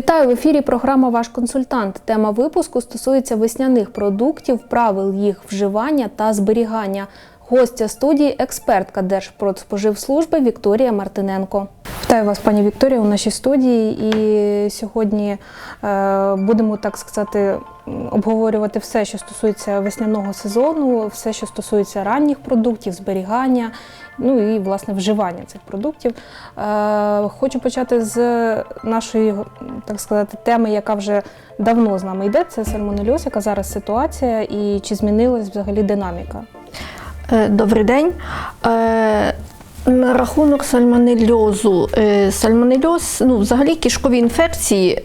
Вітаю в ефірі. Програма Ваш консультант. Тема випуску стосується весняних продуктів, правил їх вживання та зберігання. Гостя студії експертка Держпродспоживслужби Вікторія Мартиненко. Вітаю вас, пані Вікторія, у нашій студії. І сьогодні е, будемо так сказати обговорювати все, що стосується весняного сезону, все, що стосується ранніх продуктів, зберігання, ну і власне вживання цих продуктів. Е, хочу почати з нашої так сказати теми, яка вже давно з нами йде. Це сальмонельоз, яка зараз ситуація, і чи змінилась взагалі динаміка? Е, Добрий день. Е, На рахунок сальмонельозу. Сальмонельоз, ну, взагалі кишкові інфекції,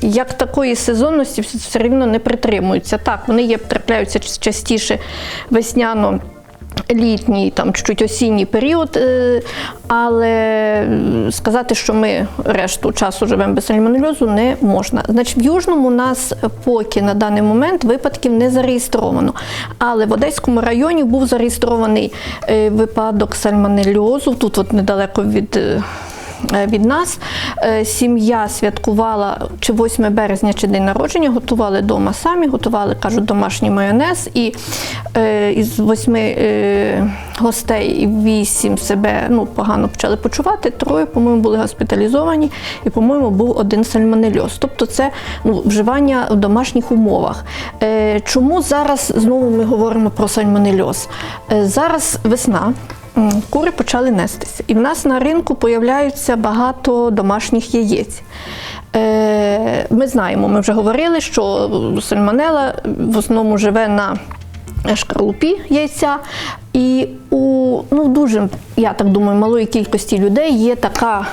як такої сезонності все рівно не притримуються. Так, вони є, трапляються частіше весняно. Літній, там чуть-чуть осінній період, е, але сказати, що ми решту часу живемо без сальмонельозу, не можна. Значить, в Южному у нас поки на даний момент випадків не зареєстровано. Але в Одеському районі був зареєстрований е, випадок сальмонельозу, тут от недалеко від. Е, Від нас Е, сім'я святкувала чи 8 березня, чи день народження, готували вдома самі, готували, кажуть, домашній майонез. І е, із восьми гостей вісім себе ну, погано почали почувати. Троє, по-моєму, були госпіталізовані, і, по-моєму, був один сальмонельоз. Тобто це ну, вживання в домашніх умовах. Чому зараз знову ми говоримо про сальмонельоз? Зараз весна. Кури почали нестися. І в нас на ринку появляються багато домашніх яєць. Е, Ми знаємо, ми вже говорили, що сальмонела в основному живе на шкарлупі яйця. І у ну, дуже, я так думаю, малої кількості людей є така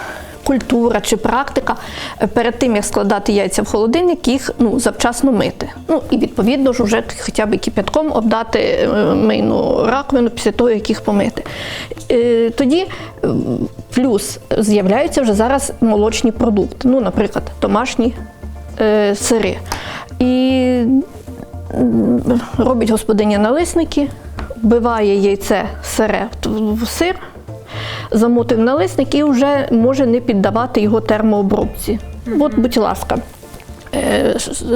культура чи практика е, перед тим, як складати яйця в холодильник, їх ну, завчасно мити. Ну і відповідно ж вже хоча б кипятком обдати е, мийну раковину після того, як їх помити. Е, Тоді плюс з'являються вже зараз молочні продукти, ну, наприклад, домашні сири. І робить господиня налисники, вбиває яйце сире в сир, замотив налисник і вже може не піддавати його термообробці. От, будь ласка. е,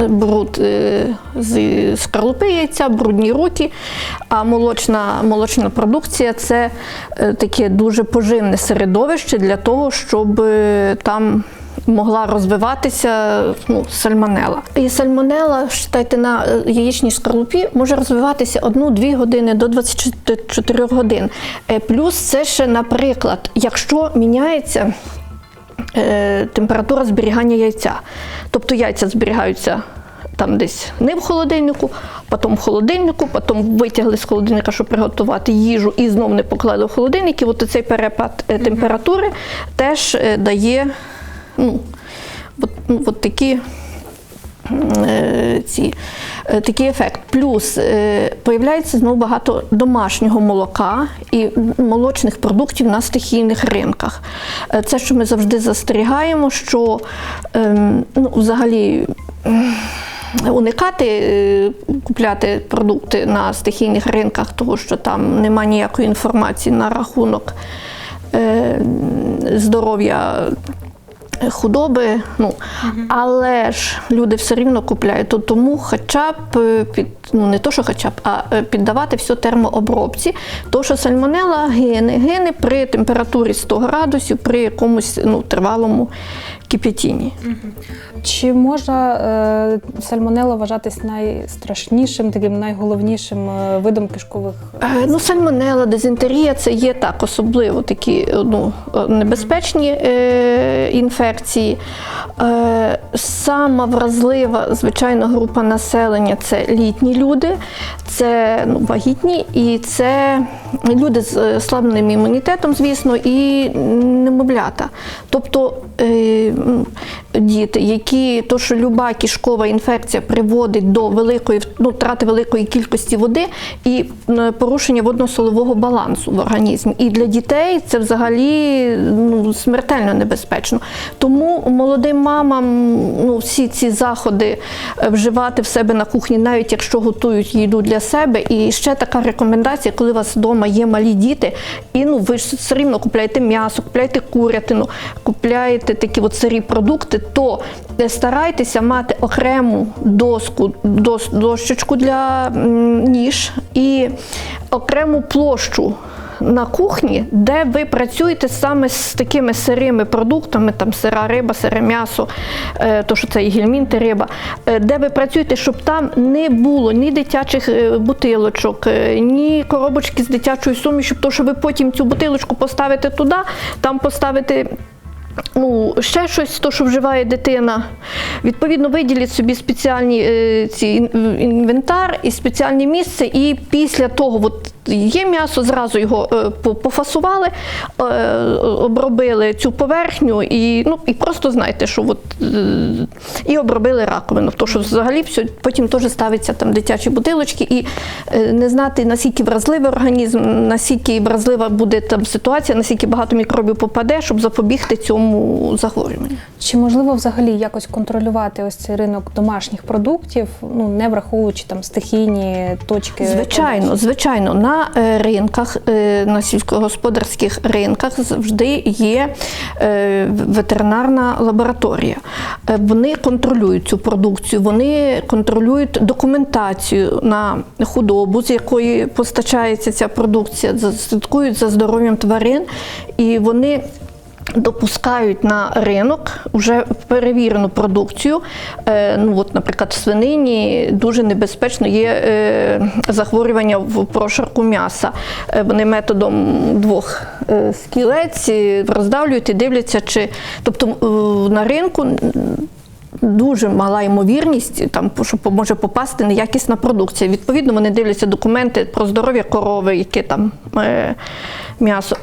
Бруд е, з скорлупи яйця, брудні руки, а молочна, молочна продукція це е, таке дуже поживне середовище для того, щоб там могла розвиватися ну, сальмонела. І сальмонела, вважайте, на е, яєчній скорлупі може розвиватися 1-2 години до 24 годин. Е, Плюс це ще, наприклад, якщо міняється е, температура зберігання яйця. Тобто яйця зберігаються там десь не в холодильнику, потім в холодильнику, потім витягли з холодильника, щоб приготувати їжу, і знов не поклали в холодильник. І от цей перепад температури теж дає ну, от, ну, от такі. е, Ці, е, такий ефект. Плюс е, появляється знову багато домашнього молока і молочних продуктів на стихійних ринках. Це, що ми завжди застерігаємо, що ем, ну, взагалі. Уникати е, купляти продукти на стихійних ринках, тому що там немає ніякої інформації на рахунок е, здоров'я худоби. Ну, Але ж люди все рівно купляють. То тому хоча б е, під, ну не то, що хоча б, а е, піддавати все термообробці, то що сальмонела гине, гине при температурі 100 градусів, при якомусь ну, тривалому кип'ятінні. Чи можна е, сальмонела вважатись найстрашнішим, таким найголовнішим е, видом кишкових? Е, Ну, сальмонела, дизентерія це є так, особливо такі ну, е, небезпечні е, інфекції. Е, сама вразлива, звичайно, група населення це літні люди, це ну, вагітні і це люди з е, слабним імунітетом, звісно, і немовлята. Тобто е, 嗯 діти, які то, що люба кишкова інфекція приводить до великої ну, втрати великої кількості води і порушення водно-солового балансу в організмі. І для дітей це взагалі ну, смертельно небезпечно. Тому молодим мамам ну, всі ці заходи е, вживати в себе на кухні, навіть якщо готують їду для себе. І ще така рекомендація, коли у вас вдома є малі діти, і ну ви ж все рівно купляєте м'ясо, купляєте курятину, купляєте такі от сирі продукти. То старайтеся мати окрему доску, дос, дощечку для ніж і окрему площу. На кухні, де ви працюєте саме з такими сирими продуктами, там сира риба, сире м'ясо, е, то що це і гельмінти риба, е, де ви працюєте, щоб там не було ні дитячих е, бутилочок, ні коробочки з дитячою сумішю, тому що ви потім цю бутилочку поставите туди, там поставите ну, ще щось, то, що вживає дитина. Відповідно, виділіть собі спеціальні е, ці інвентар і спеціальне місце, і після того, от є м'ясо, зразу його е, пофасували, е, обробили цю поверхню і, ну, і просто знайте, що от, е, і обробили раковину. Тому що взагалі все, потім теж ставиться там дитячі бутилочки, і не знати, наскільки вразливий організм, наскільки вразлива буде там ситуація, наскільки багато мікробів попаде, щоб запобігти цьому захворюванню. Чи можливо взагалі якось контролювати ось цей ринок домашніх продуктів, ну не враховуючи там стихійні точки? Звичайно, звичайно, на е, ринках, е, на сільськогосподарських ринках завжди є е, ветеринарна лабораторія. Вони контролюють цю продукцію, вони контролюють документацію на худобу, з якої постачається ця продукція, слідкують за здоров'ям тварин, і вони допускають на ринок вже перевірену продукцію. Е, ну, от, наприклад, в свинині дуже небезпечно є е, захворювання в прошарку м'яса. Е, вони методом двох скілець роздавлюють і дивляться, чи тобто на ринку. Дуже мала ймовірність, там що може попасти неякісна продукція. Відповідно, вони дивляться документи про здоров'я корови, яке там м'ясо.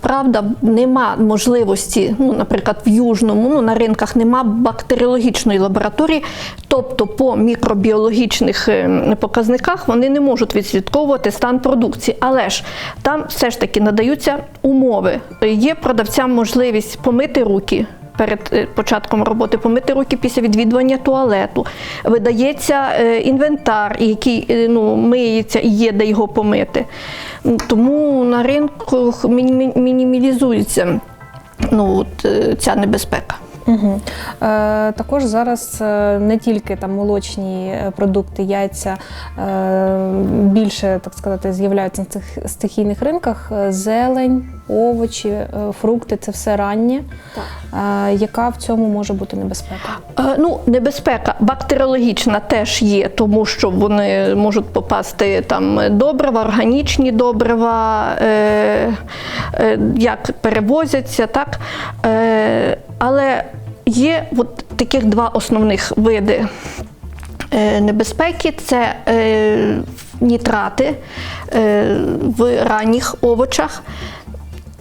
Правда, нема можливості, ну, наприклад, в Южному ну, на ринках нема бактеріологічної лабораторії, тобто по мікробіологічних е, показниках вони не можуть відслідковувати стан продукції. Але ж там все ж таки надаються умови. Є продавцям можливість помити руки перед е, початком роботи помити руки після відвідування туалету. Видається е, інвентар, який е, ну, миється і є де його помити. Тому на ринку міні- мінімалізується ну, ця небезпека. Угу. Е, також зараз не тільки там молочні продукти, яйця е, більше так сказати з'являються на цих стихійних ринках. Зелень, овочі, е, фрукти це все раннє. Е, яка в цьому може бути небезпека? Е, Ну, небезпека бактеріологічна теж є, тому що вони можуть попасти там добрива, органічні добрива, е, е, як перевозяться, так. Е, але є от таких два основних види небезпеки це е, нітрати е, в ранніх овочах.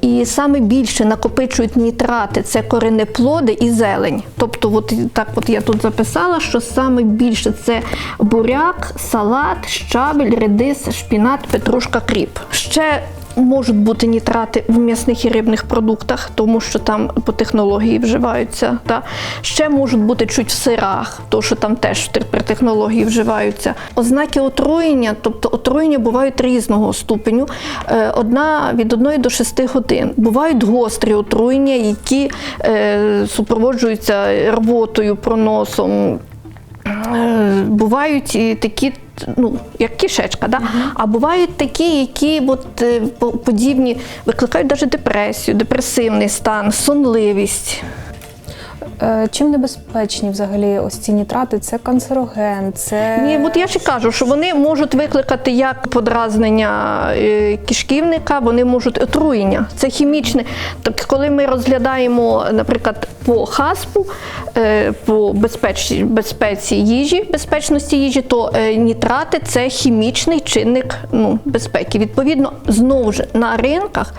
І саме більше накопичують нітрати це коренеплоди і зелень. Тобто, от так от я тут записала, що саме більше це буряк, салат, щабель, редис, шпінат, петрушка, кріп. Ще можуть бути нітрати в м'ясних і рибних продуктах, тому що там по технології вживаються. Та. Ще можуть бути чуть в сирах, тому що там теж при технології вживаються. Ознаки отруєння, тобто отруєння бувають різного ступеню. Е, Одна від 1 до 6 годин. Бувають гострі отруєння, які е, супроводжуються рвотою, проносом. Е, Бувають і такі, ну, як кишечка, да? а бувають такі, які от, е, подібні, викликають навіть депресію, депресивний стан, сонливість. Е, чим небезпечні взагалі ось ці нітрати? Це канцероген, це Ні, от я і кажу, що вони можуть викликати як подразнення е, кишківника, вони можуть отруєння. Це хімічне. Так коли ми розглядаємо, наприклад, по хаспу, е, по безпечі, безпеці їжі, безпечності їжі, то нітрати це хімічний чинник ну, безпеки. Відповідно, знову ж на ринках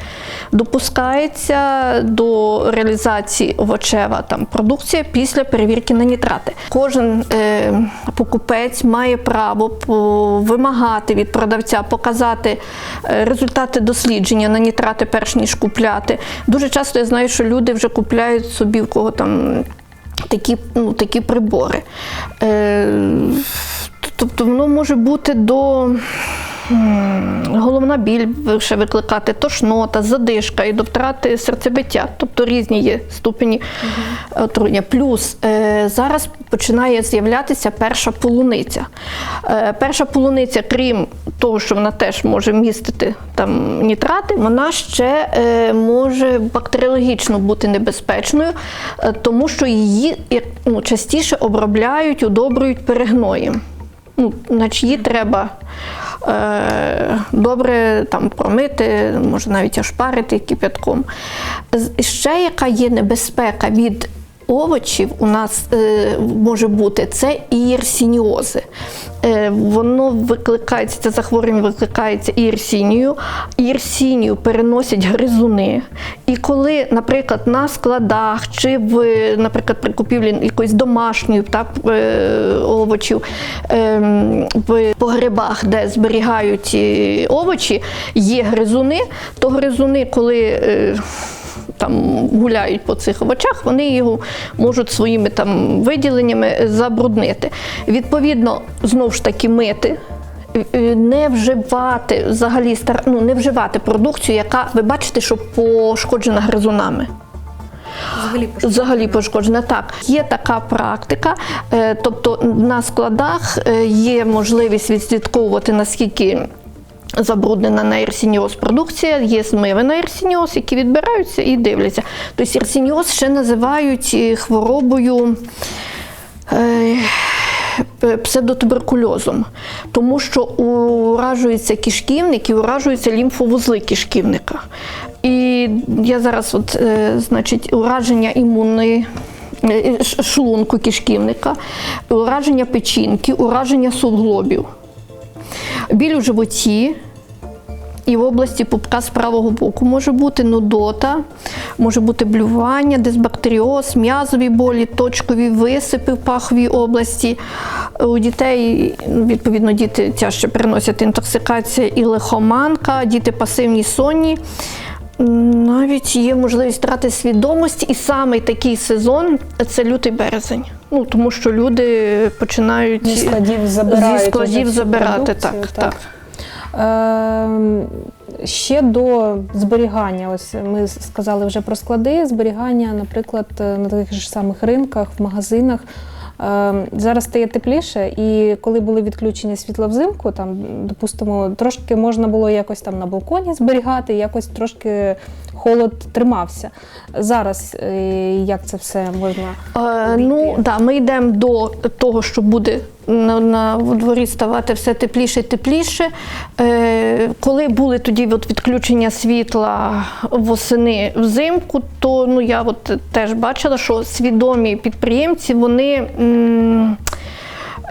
допускається до реалізації овочева там продукція після перевірки на нітрати. Кожен е, покупець має право вимагати від продавця показати е, результати дослідження на нітрати, перш ніж купляти. Дуже часто я знаю, що люди вже купляють собі в кого там. Такі, ну, такі прибори. Е, тобто воно може бути до головна біль ще викликати, тошнота, задишка і до втрати серцебиття, тобто різні є ступені отруєння. Плюс е, зараз починає з'являтися перша полуниця. Е, перша полуниця, крім того, що вона теж може містити там нітрати, вона ще е, може бактеріологічно бути небезпечною, тому що її ну, частіше обробляють, удобрюють перегноєм. Ну, на чиї треба е, добре там, промити, може навіть ошпарити кипятком. Ще яка є небезпека від овочів у нас е, може бути, це ієрсініози. Е, воно викликається, це захворювання викликається ієрсінією. Ієрсінію переносять гризуни. І коли, наприклад, на складах чи в, наприклад, при купівлі якоїсь домашньої так, е, овочів, ем, в погребах, де зберігають е, овочі, є гризуни, то гризуни, коли е, там гуляють по цих овочах, вони його можуть своїми там виділеннями забруднити. Відповідно, знову ж таки мити. е, Не вживати взагалі стар- ну, не вживати продукцію, яка ви бачите, що пошкоджена гризунами. Взагалі Взагалі пошкоджена. Так, є така практика, е, тобто на складах е, є можливість відслідковувати наскільки. Забруднена на ерсініоз продукція, є змиви на ерсініоз, які відбираються і дивляться. Тобто ерсініоз ще називають е, хворобою е, псевдотуберкульозом, тому що уражується кишківник і уражуються лімфовузли кишківника. І я зараз, от, е, значить, ураження імунної. Шлунку кишківника, ураження печінки, ураження суглобів, біль у животі, і в області пупка з правого боку може бути нудота, може бути блювання, дисбактеріоз, м'язові болі, точкові висипи в паховій області. У дітей, відповідно, діти тяжче переносять інтоксикація і лихоманка, діти пасивні сонні. Навіть є можливість втрати свідомості, і саме такий сезон це лютий березень. Ну тому що люди починають Зі складів забирають зі складів забирати. продукцію, Так, так. Ем, Ще до зберігання, ось ми сказали вже про склади, зберігання, наприклад, е, на таких ж самих ринках, в магазинах. Ем, Зараз стає тепліше, і коли були відключення світла взимку, там, допустимо, трошки можна було якось там на балконі зберігати, якось трошки холод тримався. Зараз е, як це все можна? Е, ну, да, ми йдемо до того, що буде на, на дворі ставати все тепліше і тепліше. Е, коли були тоді от відключення світла восени взимку, то ну, я от теж бачила, що свідомі підприємці вони. м,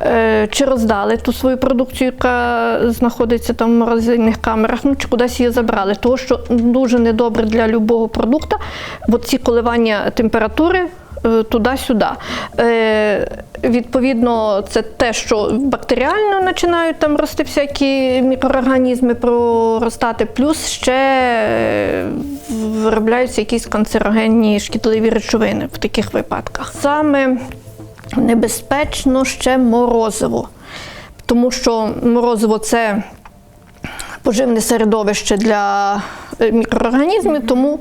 е, Чи роздали ту свою продукцію, яка знаходиться там в морозильних камерах, ну чи кудись її забрали. Тому що дуже недобре для любого продукту от ці коливання температури туди-сюди. Е, відповідно, це те, що бактеріально починають там рости всякі мікроорганізми проростати, плюс ще е, виробляються якісь канцерогенні шкідливі речовини в таких випадках. Саме небезпечно ще морозиво, тому що морозиво це поживне середовище для е, мікроорганізмів, тому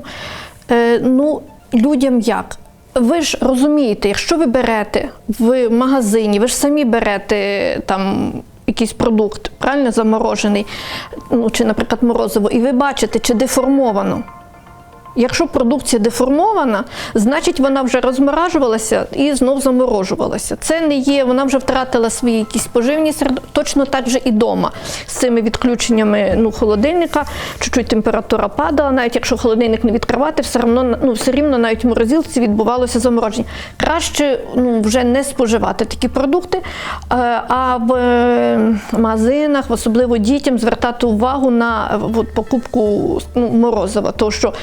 е, ну, людям як? Ви ж розумієте, якщо ви берете в магазині, ви ж самі берете там. Якийсь продукт правильно заморожений, ну чи, наприклад, морозиво, і ви бачите, чи деформовано. Якщо продукція деформована, значить вона вже розморажувалася і знов заморожувалася. Це не є, вона вже втратила свої якісь поживні серед... Точно так же і вдома. З цими відключеннями ну, холодильника, чуть-чуть температура падала, навіть якщо холодильник не відкривати, все одно ну, все рівно навіть в морозилці відбувалося замороження. Краще ну, вже не споживати такі продукти, е, а в е, магазинах, особливо дітям, звертати увагу на е, от, покупку ну, морозива. Тому що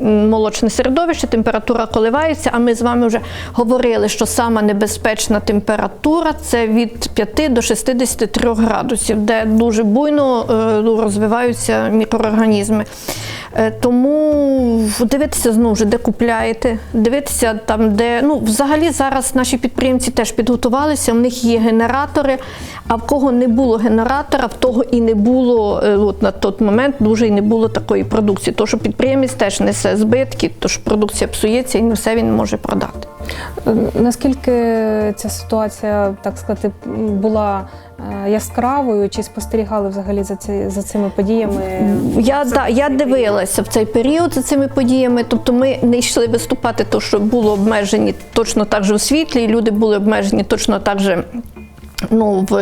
молочне середовище, температура коливається. А ми з вами вже говорили, що сама небезпечна температура це від 5 до 63 градусів, де дуже буйно е, розвиваються мікроорганізми. Е, Тому дивитися знову ж, де купляєте, дивитися там, де ну взагалі зараз наші підприємці теж підготувалися. В них є генератори. А в кого не було генератора, в того і не було е, от на той момент дуже і не було такої продукції. Тому що підприємець теж несе збитки, тож продукція псується і не все він може продати. Е, Наскільки ця ситуація, так сказати, була е, яскравою, чи спостерігали взагалі за, ці, за цими подіями? Я, да, я дивилася в цей період за цими подіями. Тобто ми не йшли виступати, то що було обмежені точно так же у світлі, і люди були обмежені точно так же. Ну, в,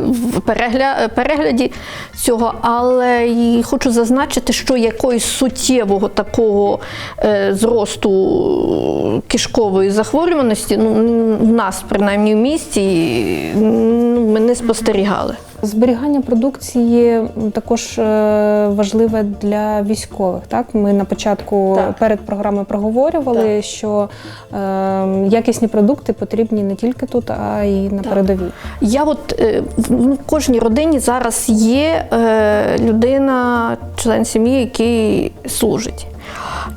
в перегля, перегляді цього, але і хочу зазначити, що якоїсь суттєвого такого е, зросту кишкової захворюваності ну, в нас, принаймні в місті, ну, ми не спостерігали. Зберігання продукції також е, важливе для військових. Так, ми на початку Так. перед програмою проговорювали, що е, якісні продукти потрібні не тільки тут, а й на передовій. Я от е, в ну, в кожній родині зараз є е, людина, член сім'ї, який служить.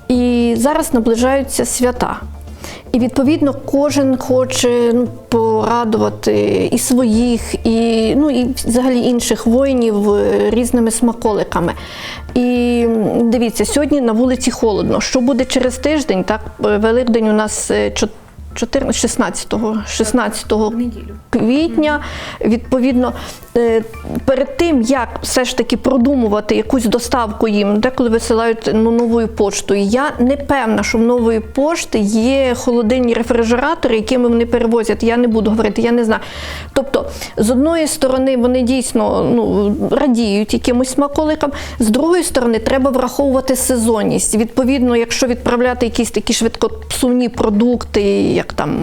І зараз наближаються свята. І відповідно кожен хоче ну, порадувати і своїх, і, ну, і взагалі інших воїнів е, різними смаколиками. І дивіться, сьогодні на вулиці холодно. Що буде через тиждень? Так, е, Великдень у нас е, чот- 14, 16, 16 квітня. Відповідно, е, перед тим як все ж таки продумувати якусь доставку їм, деколи висилають ну, новою поштою. Я не певна, що в нової пошти є холодильні рефрижератори, якими вони перевозять. Я не буду говорити, я не знаю. Тобто, з одної сторони, вони дійсно ну, радіють якимось смаколикам, з другої сторони, треба враховувати сезонність. Відповідно, якщо відправляти якісь такі швидкопсувні продукти, як там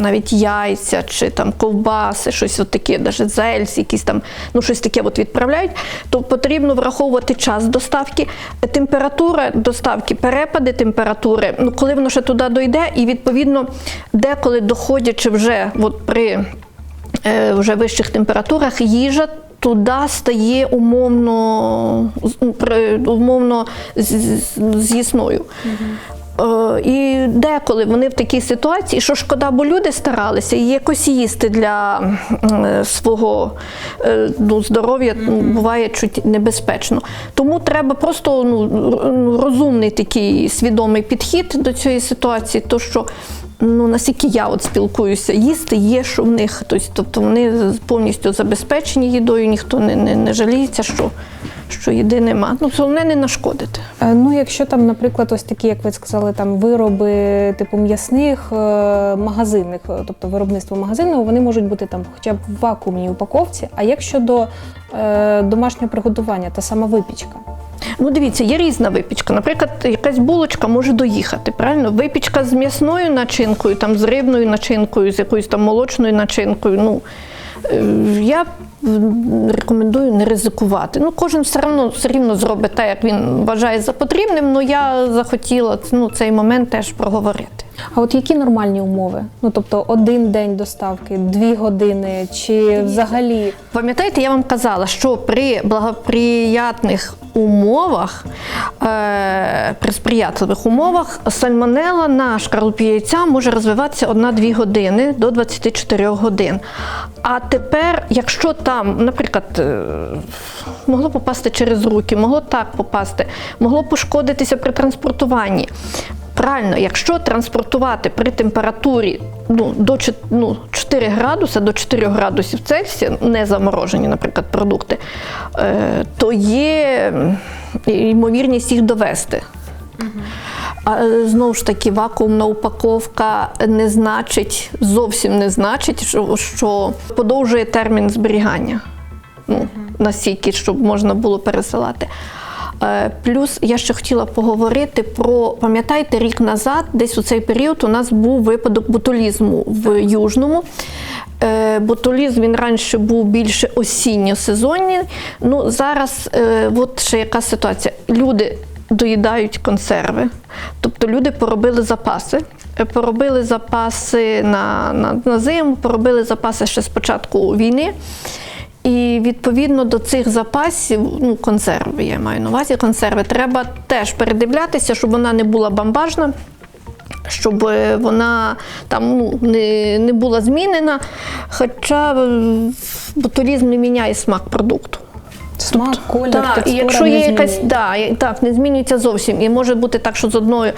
навіть яйця чи там ковбаси, щось таке, навіть зельс, якісь там, ну щось таке от відправляють, то потрібно враховувати час доставки, температура доставки, перепади температури, ну коли воно ще туди дойде, і відповідно деколи доходячи вже от при е, вже вищих температурах, їжа. Туди стає умовно, ну, умовно з'їсною. Е, І деколи вони в такій ситуації, що шкода, бо люди старалися і якось їсти для е, свого е, ну, здоров'я ну, буває чуть небезпечно. Тому треба просто ну, розумний такий свідомий підхід до цієї ситуації, то що. Ну, наскільки я от спілкуюся, їсти є, що в них. Тобто, тобто вони повністю забезпечені їдою, ніхто не, не, не жаліється, що, що їди нема. Ну, головне не нашкодити. Е, Ну, якщо там, наприклад, ось такі, як ви сказали, там вироби типу м'ясних е, магазинних, е, тобто виробництво магазинного, вони можуть бути там хоча б в вакуумній упаковці. А як щодо е, домашнього приготування та сама випічка? Ну, дивіться, є різна випічка. Наприклад, якась булочка може доїхати. Правильно? Випічка з м'ясною начинкою, там з рибною начинкою, з якоюсь там молочною начинкою. Ну е, я рекомендую не ризикувати. Ну, кожен все одно все рівно зробить те, як він вважає за потрібним. але я захотіла ну, цей момент теж проговорити. А от які нормальні умови? Ну тобто один день доставки, дві години, чи взагалі Пам'ятаєте, я вам казала, що при благоприятних умовах, е, при сприятливих умовах сальмонела на шкарлупі яйця може розвиватися 1-2 години до 24 годин. А тепер, якщо там, наприклад, е, могло попасти через руки, могло так попасти, могло пошкодитися при транспортуванні. Правильно, якщо транспортувати при температурі ну, до ну, 4 градуса до 4 градусів Цельсія, не заморожені, наприклад, продукти, е, то є ймовірність їх довести. А е, знову ж таки, вакуумна упаковка не значить, зовсім не значить, що, що подовжує термін зберігання. Ну, настільки, щоб можна було пересилати. Е, Плюс я ще хотіла поговорити про, пам'ятаєте, рік назад, десь у цей період у нас був випадок ботулізму в Южному. Е, Ботулізм він раніше був більше осінньо-сезонний. Ну, зараз, е, от ще яка ситуація. Люди доїдають консерви. Тобто люди поробили запаси. Поробили запаси на, на, на зиму, поробили запаси ще з початку війни. І відповідно до цих запасів, ну, консерви, я маю на увазі консерви, треба теж передивлятися, щоб вона не була бамбажна, щоб е, вона там ну, не, не була змінена. Хоча е, ботулізм не міняє смак продукту. Смак, колір, Так, і якщо не є якась, да, так, не змінюється зовсім. І може бути так, що з одної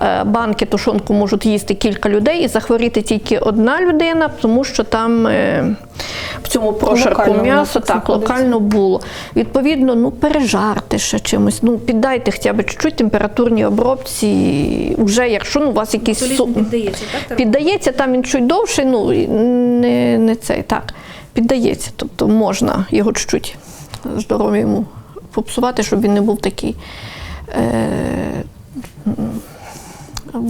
е, банки тушонку можуть їсти кілька людей і захворіти тільки одна людина, тому що там е, в цьому прошарку м'ясо так локально було. Відповідно, ну пережарте ще чимось. Ну піддайте хоча б чуть-чуть температурній обробці. Вже якщо ну, у вас якийсь су- піддається, так? Піддається, там він чуть довший, ну не, не цей так. Піддається. Тобто можна його чуть-чуть здоров'я йому попсувати, щоб він не був такий. Е,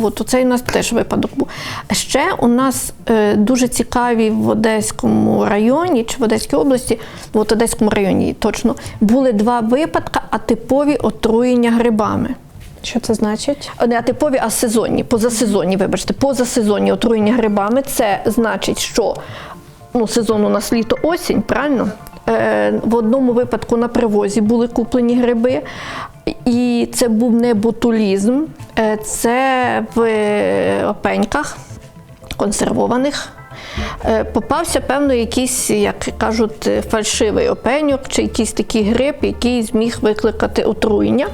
От, оцей у нас теж випадок був. Ще у нас е, дуже цікаві в Одеському районі чи в Одеській області, ну, в Одеському районі точно, були два випадки атипові отруєння грибами. Що це значить? Не атипові, а сезонні, позасезонні, вибачте, позасезонні отруєння грибами. Це значить, що ну, сезон у нас літо осінь, правильно? Е, в одному випадку на привозі були куплені гриби, і це був не ботулізм, е, це в е, опеньках консервованих. Попався, певно, якийсь, як кажуть, фальшивий опеньок чи якийсь такий гриб, який зміг викликати отруєння.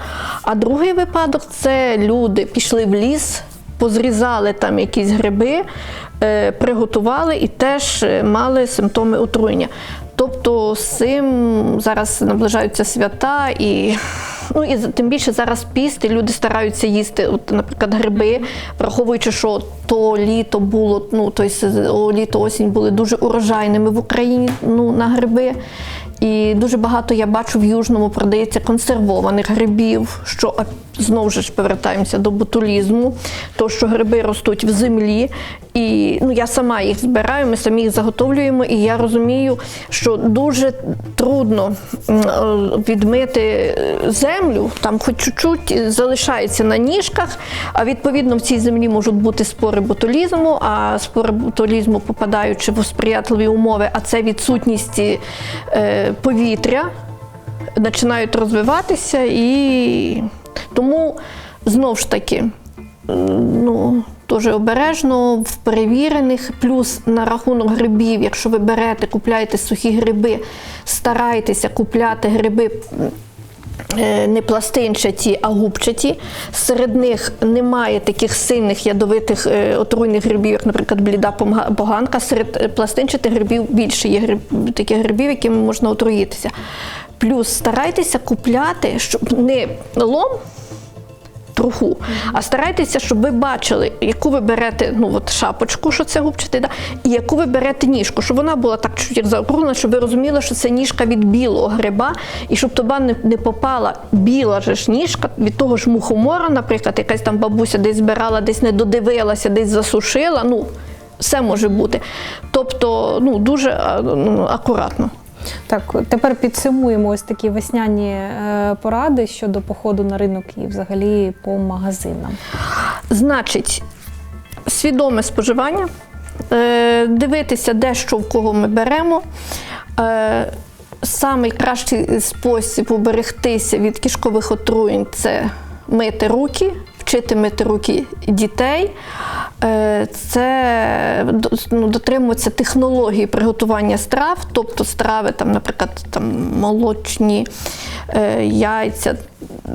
А другий випадок це люди пішли в ліс, позрізали там якісь гриби, приготували і теж мали симптоми отруєння. Тобто з цим зараз наближаються свята і. Ну і тим більше зараз піст, і люди стараються їсти, от, наприклад, гриби, враховуючи, що то літо було, ну той сез- о, літо осінь були дуже урожайними в Україні ну, на гриби. І дуже багато я бачу в Южному продається консервованих грибів, що знову ж повертаємося до ботулізму, то що гриби ростуть в землі. І ну, я сама їх збираю, ми самі їх заготовлюємо, і я розумію, що дуже трудно е, відмити землю, там хоч чуть-чуть залишається на ніжках, а відповідно в цій землі можуть бути спори ботулізму, а спори ботулізму, попадаючи в сприятливі умови, а це відсутність е, повітря, починають розвиватися і тому знов ж таки ну, дуже обережно в перевірених, плюс на рахунок грибів, якщо ви берете, купляєте сухі гриби, старайтеся купляти гриби. е, Не пластинчаті, а губчаті. Серед них немає таких сильних ядовитих е, отруйних грибів, як, наприклад, бліда поганка. Серед пластинчатих грибів більше є гриб, таких грибів, якими можна отруїтися. Плюс старайтеся купляти, щоб не лом, труху. А старайтеся, щоб ви бачили, яку ви берете ну, от шапочку, що це губчатий, да, і яку ви берете ніжку, щоб вона була так чуть заокруглена, щоб ви розуміли, що це ніжка від білого гриба, і щоб туди не, не попала біла же ж ніжка від того ж мухомора, наприклад, якась там бабуся десь збирала, десь не додивилася, десь засушила. Ну, все може бути. Тобто, ну, дуже ну, акуратно. Так, тепер підсумуємо ось такі весняні е, поради щодо походу на ринок і взагалі по магазинам. Значить, свідоме споживання, е, дивитися, де що в кого ми беремо. Е, Самий кращий спосіб уберегтися від кишкових отруєнь це мити руки, вчити мити руки дітей. Е, Це ну, дотримуватися технології приготування страв, тобто страви, там, наприклад, там, молочні е, яйця.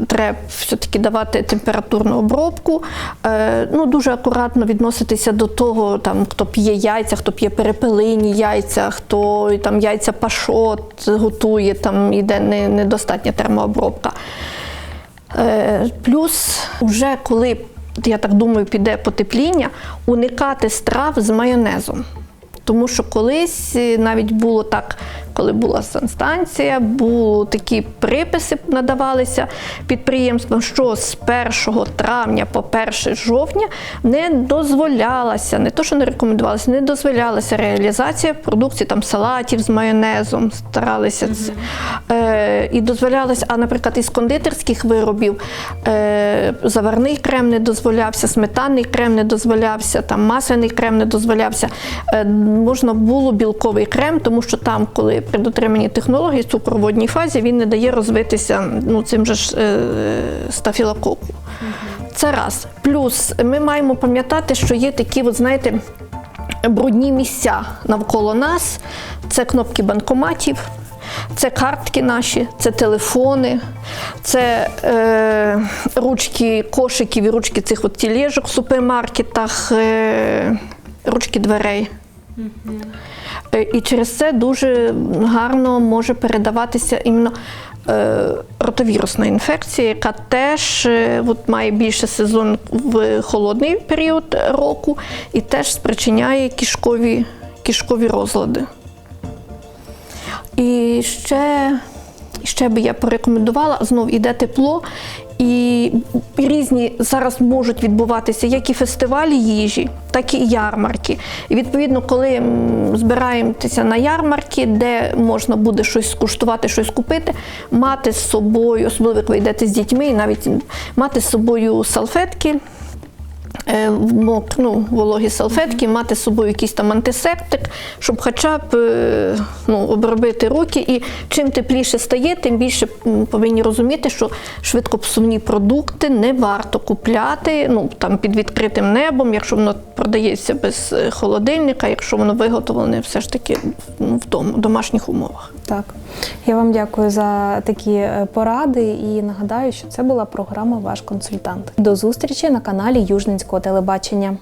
Треба все-таки давати температурну обробку. Е, ну, дуже акуратно відноситися до того, там, хто п'є яйця, хто п'є перепелині яйця, хто там, яйця пашот готує, там іде недостатня термообробка. Е, Плюс, вже коли, я так думаю, піде потепління, уникати страв з майонезом. Тому що колись е, навіть було так коли була санстанція, були такі приписи надавалися підприємствам, що з 1 травня по 1 жовтня не дозволялася, не то, що не рекомендувалася, не дозволялася реалізація продукції там салатів з майонезом, старалися це. Е, і дозволялося, а наприклад, із кондитерських виробів е, заварний крем не дозволявся, сметанний крем не дозволявся, там масляний крем не дозволявся. Е, можна було білковий крем, тому що там, коли при дотриманні технології в цукроводній фазі, він не дає розвитися ну, цим же ж е, стафілококу. Це раз. Плюс ми маємо пам'ятати, що є такі, от, знаєте, брудні місця навколо нас. Це кнопки банкоматів, це картки наші, це телефони, це е, ручки кошиків і ручки цих от тілежок в супермаркетах, е, ручки дверей. Е, І через це дуже гарно може передаватися іменно е, ротовірусна інфекція, яка теж е, от, має більше сезон в холодний період року і теж спричиняє кишкові, кишкові розлади. І ще, ще би я порекомендувала, знов іде тепло, і різні зараз можуть відбуватися як і фестивалі їжі, так і ярмарки. І відповідно, коли збираємося на ярмарки, де можна буде щось скуштувати, щось купити, мати з собою, особливо ви йдете з дітьми, і навіть мати з собою салфетки. Ну, вологі салфетки, мати з собою якийсь там антисептик, щоб хоча б е, ну, обробити руки. І чим тепліше стає, тим більше повинні розуміти, що швидкопсувні продукти не варто купляти ну, там, під відкритим небом, якщо воно продається без е, холодильника, якщо воно виготовлене все ж таки ну, в домашніх умовах. Так, я вам дякую за такі е, поради і нагадаю, що це була програма Ваш консультант. До зустрічі на каналі Южненського телебачення.